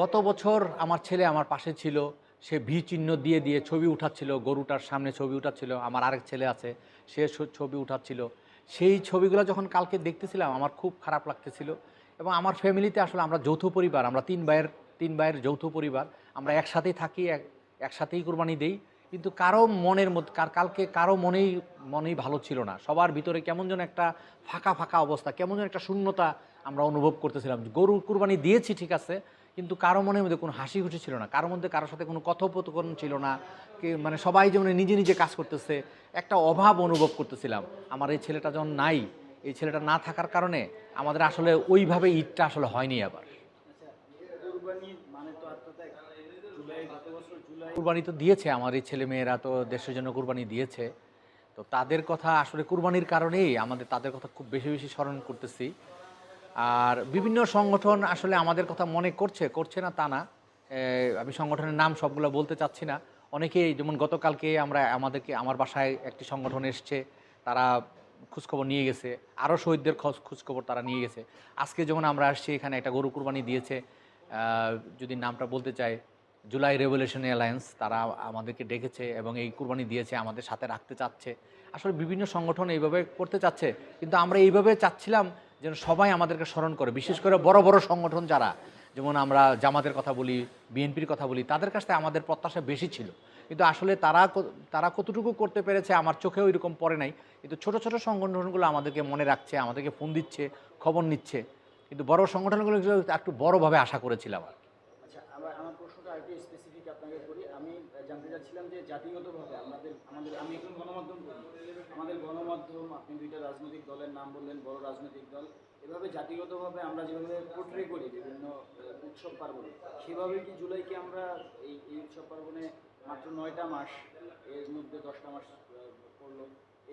গত বছর আমার ছেলে আমার পাশে ছিল, সে ভি চিহ্ন দিয়ে দিয়ে ছবি উঠাচ্ছিল, গরুটার সামনে ছবি উঠাচ্ছিল, আমার আরেক ছেলে আছে, সে ছবি উঠাচ্ছিল। সেই ছবিগুলো যখন কালকে দেখতেছিলাম, আমার খুব খারাপ লাগতেছিল এবং আমার ফ্যামিলিতে আসলে আমরা যৌথ পরিবার, আমরা তিন ভাইয়ের তিন ভাইয়ের যৌথ পরিবার, আমরা একসাথেই থাকি, এক, একসাথেই কোরবানি দেই, কিন্তু কারও মনের মধ্যে কালকে কারও মনেই মনেই ভালো ছিল না। সবার ভিতরে কেমন যেন একটা ফাঁকা ফাঁকা অবস্থা, কেমন যেন একটা শূন্যতা আমরা অনুভব করতেছিলাম। গরু কুরবানি দিয়েছি, ঠিক আছে কিন্তু কারও মনের মধ্যে কোনো হাসি খুশি ছিল না। কারোর মধ্যে কারোর সাথে কোনো কথোপকথন ছিল না। মানে সবাই যেমন নিজে নিজে কাজ করতেছে, একটা অভাব অনুভব করতেছিলাম। আমার এই ছেলেটা যখন নাই, এই ছেলেটা না থাকার কারণে আমাদের আসলে ওইভাবে ঈদটা আসলে হয়নি আবার। কুরবানি তো দিয়েছে আমার এই ছেলে মেয়েরা তো দেশের জন্য কুরবানি দিয়েছে। তো তাদের কথা আসলে কুরবানির কারণেই আমাদের তাদের কথা খুব বেশি বেশি স্মরণ করতেছি। আর বিভিন্ন সংগঠন আসলে আমাদের কথা মনে করছে করছে না তা না। আমি সংগঠনের নাম সবগুলো বলতে চাচ্ছি না। অনেকেই, যেমন গতকালকে আমরা আমাদেরকে, আমার বাসায় একটি সংগঠন এসছে, তারা খোঁজখবর নিয়ে গেছে। আরও শহীদদের খোঁজ, খোঁজখবর তারা নিয়ে গেছে। আজকে যেমন আমরা আসছি, এখানে একটা গরু কুরবানি দিয়েছে। যদি নামটা বলতে চাই, জুলাই রেভলিউশন অ্যালায়েন্স, তারা আমাদেরকে ডেকেছে এবং এই কুরবানি দিয়েছে, আমাদের সাথে রাখতে চাচ্ছে। আসলে বিভিন্ন সংগঠন এইভাবে করতে চাচ্ছে, কিন্তু আমরা এইভাবে চাচ্ছিলাম যেন সবাই আমাদেরকে স্মরণ করে, বিশেষ করে বড় বড় সংগঠন যারা, যেমন আমরা জামাতের কথা বলি, বিএনপির কথা বলি, তাদের কাছ থেকে আমাদের প্রত্যাশা বেশি ছিল। কিন্তু আসলে তারা তারা কতটুকু করতে পেরেছে আমার চোখেও এরকম পড়ে নাই। কিন্তু ছোট ছোট সংগঠনগুলো আমাদেরকে মনে রাখছে, আমাদেরকে ফোন দিচ্ছে, খবর নিচ্ছে। কিন্তু বড় সংগঠনগুলো একটু বড়োভাবে আশা করেছিলাম আর কি। আচ্ছা আমার আমার প্রশ্নটা আরেকটু স্পেসিফিক আপনাকে করি আমি আহ, জানতে চাচ্ছিলাম যে জাতিগতভাবে আমাদের আমাদের আমি একজন গণমাধ্যম করি আমাদের গণমাধ্যম, আপনি দুইটা রাজনৈতিক দলের নাম বললেন, বড় রাজনৈতিক দল। এভাবে জাতিগতভাবে আমরা যেভাবে পোট্রে করি বিভিন্ন উৎসব পার্বণে, সেভাবে কি জুলাইকে আমরা এই এই উৎসব পার্বণে মাত্র নয়টা মাস, এর মধ্যে দশটা মাস পড়ল,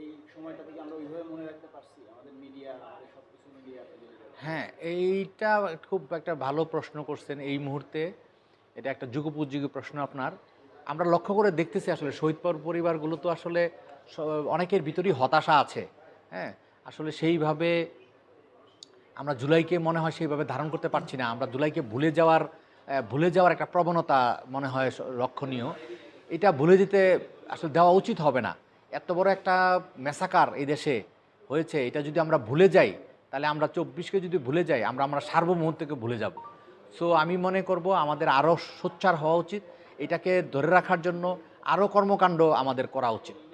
এই সময়টাতে কি আমরা ওইভাবে মনে রাখতে পারছি? আমাদের মিডিয়া আমাদের সব কিছু মিডিয়া হ্যাঁ এইটা খুব একটা ভালো প্রশ্ন করছেন এই মুহূর্তে। এটা একটা যুগোপযোগী প্রশ্ন আপনার। আমরা লক্ষ্য করে দেখতেছি আসলে শহীদ পর- পরিবারগুলো তো আসলে অনেকের ভিতরেই হতাশা আছে। হ্যাঁ? আসলে সেইভাবে আমরা জুলাইকে মনে হয় সেইভাবে ধারণ করতে পারছি না। আমরা জুলাইকে ভুলে যাওয়ার ভুলে যাওয়ার একটা প্রবণতা মনে হয় লক্ষণীয় এটা ভুলে যেতে আসলে দেওয়া উচিত হবে না। এত বড় একটা মেসাকার এই দেশে হয়েছে। এটা যদি আমরা ভুলে যাই, তাহলে আমরা চব্বিশকে যদি ভুলে যাই, আমরা আমরা সার্বভৌমত্বকে ভুলে যাব। সো আমি মনে করব আমাদের আরও সোচ্চার হওয়া উচিত। এটাকে ধরে রাখার জন্য আরও কর্মকাণ্ড আমাদের করা উচিত।